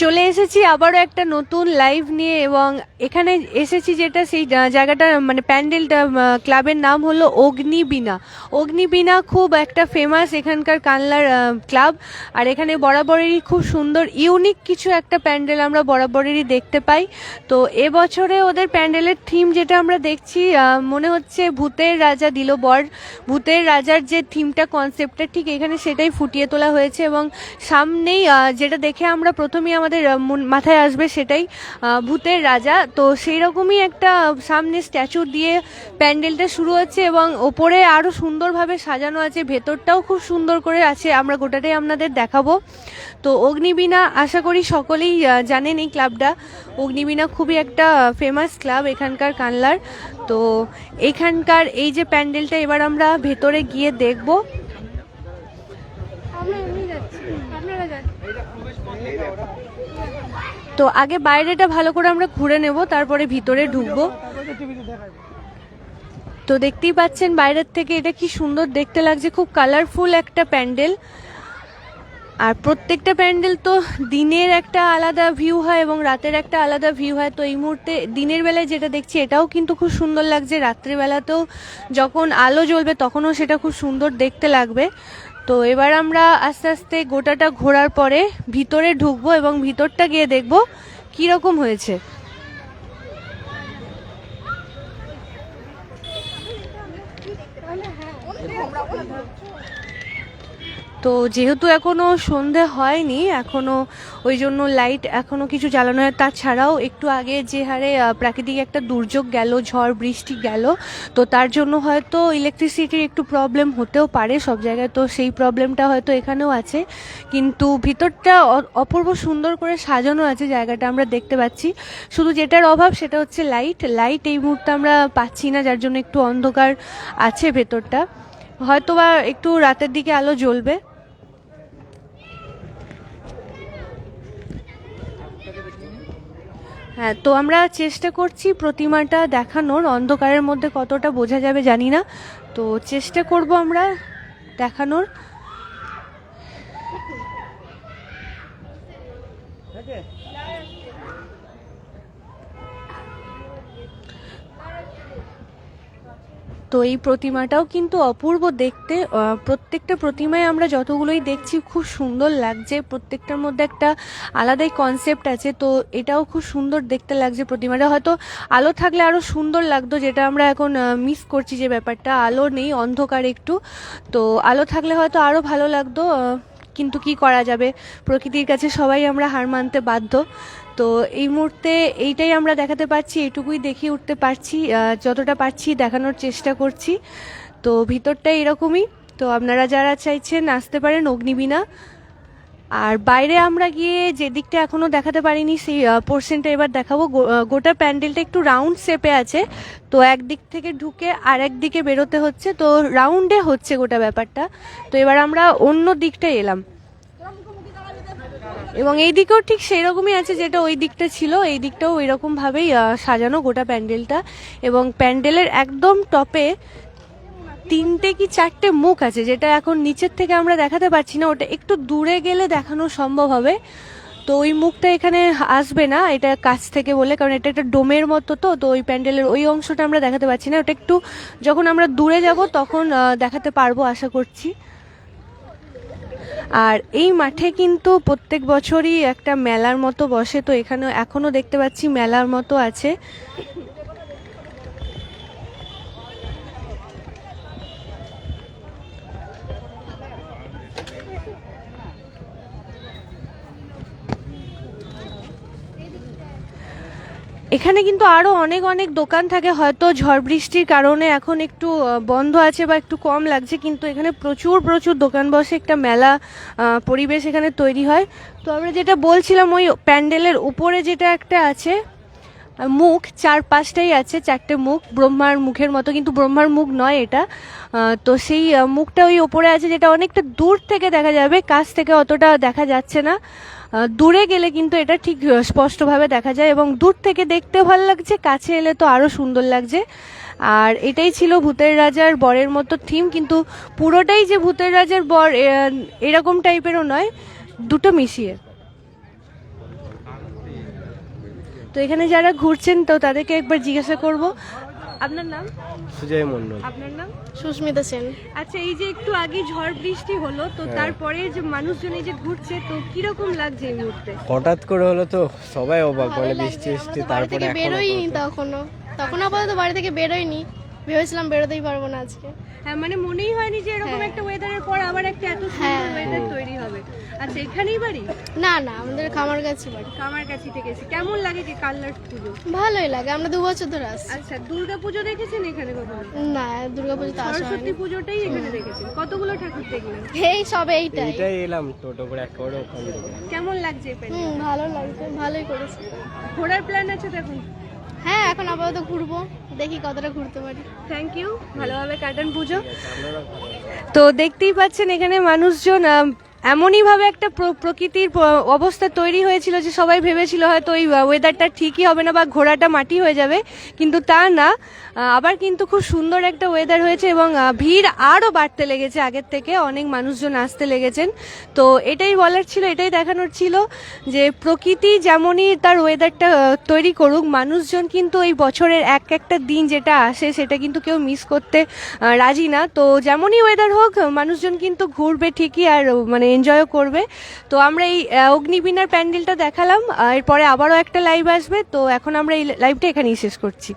চলে এসেছি আবারও একটা নতুন লাইভ নিয়ে এবং এখানে এসেছি যেটা সেই জায়গাটা মানে প্যান্ডেলটা ক্লাবের নাম হলো অগ্নিবীণা। অগ্নিবীণা খুব একটা ফেমাস এখানকার কানলার ক্লাব। আর এখানে বরাবরেরই খুব সুন্দর ইউনিক কিছু একটা প্যান্ডেল আমরা বরাবরেরই দেখতে পাই। তো এবছরে ওদের প্যান্ডেলের থিম যেটা আমরা দেখছি মনে হচ্ছে ভূতের রাজা দিল বর ভূতের রাজার যে থিমটা কনসেপ্টটা ঠিক এখানে সেটাই ফুটিয়ে তোলা হয়েছে এবং সামনেই যেটা দেখে আমরা প্রথমেই আমাদের মাথায় আসবে সেটাই ভূতের রাজা। তো সেই রকমই একটা সামনে স্ট্যাচু দিয়ে প্যান্ডেলটা শুরু হচ্ছে এবং ওপরে আরও সুন্দরভাবে সাজানো আছে। ভেতরটাও খুব সুন্দর করে আছে। আমরা গোটাটাই আপনাদের দেখাবো। তো অগ্নিবীণা, আশা করি সকলেই জানেন এই ক্লাবটা। অগ্নিবীণা খুবই একটা ফেমাস ক্লাব এখানকার কানলার। তো এখানকার এই যে প্যান্ডেলটা এবার আমরা ভেতরে গিয়ে দেখব। তো আগে বাইরেটা ভালো করে আমরা ঘুরে নেব, তারপরে ভিতরে ঢুকবো। তো দেখতেই পাচ্ছেন বাইরের থেকে এটা কি সুন্দর, দেখতে লাগছে খুব কালারফুল একটা প্যান্ডেল। আর প্রত্যেকটা প্যান্ডেল তো দিনের একটা আলাদা ভিউ হয় এবং রাতের একটা আলাদা ভিউ হয়। তো এই মুহূর্তে দিনের বেলায় যেটা দেখছি এটাও কিন্তু খুব সুন্দর লাগছে। রাত্রিবেলাতেও যখন আলো জ্বলবে তখনও সেটা খুব সুন্দর দেখতে লাগবে। তো এবার আমরা আস্তে আস্তে গোটাটা ঘোরার পরে ভিতরে ঢুকবো এবং ভিতরটা গিয়ে দেখব কীরকম হয়েছে। তো যেহেতু এখনও সন্ধে হয়নি, এখনও ওই জন্য লাইট এখনও কিছু জ্বালানো হয়। তাছাড়াও একটু আগে যে হারে প্রাকৃতিক একটা দুর্যোগ গেল, ঝড়, বৃষ্টি গেল, তো তার জন্য হয়তো ইলেকট্রিসিটির একটু প্রবলেম হতেও পারে সব জায়গায়। তো সেই প্রবলেমটা হয়তো এখানেও আছে। কিন্তু ভিতরটা অপূর্ব সুন্দর করে সাজানো আছে জায়গাটা আমরা দেখতে পাচ্ছি। শুধু যেটার অভাব সেটা হচ্ছে লাইট লাইট এই মুহূর্তে আমরা পাচ্ছি না, যার জন্য একটু অন্ধকার আছে ভেতরটা। হয়তো বা একটু রাতের দিকে আলো জ্বলবে। হ্যাঁ তো আমরা চেষ্টা করছি প্রতিমাটা দেখানোর। অন্ধকারের মধ্যে কতটা বোঝা যাবে জানি না। তো চেষ্টা করব আমরা দেখানোর। তো এই প্রতিমাটাও কিন্তু অপূর্ব দেখতে প্রত্যেকটা প্রতিমায় আমরা যতগুলোই দেখছি খুব সুন্দর লাগছে, প্রত্যেকটার মধ্যে একটা আলাদাই কনসেপ্ট আছে, তো এটাও খুব সুন্দর দেখতে লাগছে প্রতিমাটা। হয়তো আলো থাকলে আরও সুন্দর লাগতো, যেটা আমরা এখন মিস করছি যে ব্যাপারটা। আলো নেই, অন্ধকার একটু, তো আলো থাকলে হয়তো আরও ভালো লাগতো কিন্তু কি করা যাবে? প্রকৃতির কাছে সবাই আমরা হার মানতে বাধ্য। তো এই মুহূর্তে এইটাই আমরা দেখাতে পারছি, এটুকুই দেখিয়ে উঠতে পারছি যতটা পারছি দেখানোর চেষ্টা করছি। তো ভিতরটা এরকমই। তো আপনারা যারা চাইছেন আসতে পারেন অগ্নিবীণা। আর বাইরে আমরা গিয়ে যে দিকটা এখনও দেখাতে পারিনি, সেই পোর্শনটা এবার দেখাবো। গোটা প্যান্ডেলটা একটু রাউন্ড শেপে আছে। তো একদিক থেকে ঢুকে আর দিকে বেরোতে হচ্ছে। তো রাউন্ডে হচ্ছে গোটা ব্যাপারটা। তো এবার আমরা অন্য দিকটায় এলাম। এবং এই দিকেও ঠিক সেই রকমই আছে যেটা ওই দিকটা ছিল। এই দিকটাও ওই সাজানো গোটা প্যান্ডেলটা। এবং প্যান্ডেলের একদম টপে তিনটে কি চারটে মুখ আছে যেটা এখন নিচের থেকে আমরা দেখাতে পারছি না, ওটা একটু দূরে গেলে দেখানো সম্ভব হবে। তো ওই মুখটা এখানে আসবে না, এটা কাছ থেকে বলে, কারণ এটা একটা ডোমের মতো তো তো ওই প্যান্ডেলের ওই অংশটা আমরা দেখাতে পারছি না। ওটা একটু যখন আমরা দূরে যাব তখন দেখাতে পারব আশা করছি। আর এই মাঠে কিন্তু প্রত্যেক বছরই একটা মেলার মতো বসে, তো এখানে এখনও দেখতে পাচ্ছি মেলার মতো আছে। এখানে কিন্তু আরও অনেক অনেক দোকান থাকে, হয়তো ঝড় বৃষ্টির কারণে এখন একটু বন্ধ আছে বা একটু কম লাগছে, কিন্তু এখানে প্রচুর প্রচুর দোকান বসে, একটা মেলা পরিবেশ এখানে তৈরি হয়। তো আমরা যেটা বলছিলাম, ওই প্যান্ডেলের উপরে যেটা একটা আছে মুখ চার পাঁচটাই আছে, চারটে মুখ, ব্রহ্মার মুখের মতো, কিন্তু ব্রহ্মার মুখ নয় এটা। তো সেই মুখটা ওই ওপরে আছে যেটা অনেকটা দূর থেকে দেখা যাবে, কাছ থেকে অতটা দেখা যাচ্ছে না। দূরে গেলে কিন্তু এটা ঠিক স্পষ্টভাবে দেখা যায় এবং দূর থেকে দেখতে ভালো লাগছে, কাছে এলে তো আরও সুন্দর লাগছে। আর এটাই ছিল ভূতের রাজার বরের মতো থিম, কিন্তু পুরোটাই যে ভূতের রাজার বর এরকম টাইপেরও নয়, দুটো মিশিয়ে। তো এখানে যারা ঘুরছেন তো তাদেরকে একবার জিজ্ঞাসা করব। আপনার নাম? সুজয় মণ্ডল। আপনার নাম? সুস্মিতা সেন। আচ্ছা এই যে একটু আগে ঝড় বৃষ্টি হলো তো হ্যাঁ। তারপরে যে মানুষজন এই যে ঘুরছে তো কীরকম লাগছে এই মুহূর্তে? হঠাৎ করে হলো তো সবাই অবাক মানে বৃষ্টি বৃষ্টি তো বাড়ি তারপরে বেরোইনি তখনও। তখন আপাতত বাড়ি থেকে বেরোইনি ভেবেছিলাম বেরোতেই পারব না আজকে। হ্যাঁ মানে মনেই হয়নি যে এরকম হ্যাঁ। একটা ওয়েদারের পর আবার একটা এত সুন্দর হ্যাঁ। ওয়েদার তৈরি হবে। আচ্ছা এখানেই বাড়ি? না না আমাদের খামার গাছি বাড়ি। কামার কাছে থেকে এসে কেমন লাগে যে কাল্লার পুজো? ভালোই লাগে আমরা দু বছর ধরে আসছি আচ্ছা দুর্গা পুজো দেখেছেন এখানে কখনো? না দুর্গা পুজো তো সরস্বতী পুজোটাই এখানে দেখেছেন। কতগুলো ঠাকুর দেখলেন? এই সব এইটাই। এইটাই এলাম টোটো করে একেবারে ওখান থেকে। কেমন লাগছে এই হুম ভালো লাগছে ভালোই করেছে। ঘোরার প্ল্যান আছে তো এখন? হ্যাঁ এখন আপাতত ঘুরবো। দেখি কতটা ঘুরতে পারি। থ্যাংক ইউ ভালোভাবে কাটান পুজো। তো দেখতেই পাচ্ছেন এখানে মানুষজন এমনইভাবে একটা প্র- প্রকৃতির অবস্থা তৈরি হয়েছিল যে সবাই ভেবেছিল হয়তো ওই ওয়েদারটা ঠিকই হবে না বা ঘোড়াটা মাটি হয়ে যাবে। কিন্তু তা না। আবার কিন্তু খুব সুন্দর একটা ওয়েদার হয়েছে এবং ভিড় আরও বাড়তে লেগেছে আগের থেকে। অনেক মানুষজন আসতে লেগেছেন। তো এটাই বলার ছিল, এটাই দেখানোর ছিল যে প্রকৃতি যেমনই তার ওয়েদারটা তৈরি করুক, মানুষজন কিন্তু এই বছরের এক একটা দিন যেটা আসে সেটা কিন্তু কেউ মিস করতে রাজি না। তো যেমনই ওয়েদার হোক, মানুষজন কিন্তু ঘুরবে ঠিকই আর মানে এনজয়ও করবে। তো আমরা এই অগ্নিবীণার প্যান্ডেলটা দেখালাম এরপরে আবারও একটা লাইভ আসবে, তো এখন আমরা এই লাইভটা এখানেই শেষ করছি।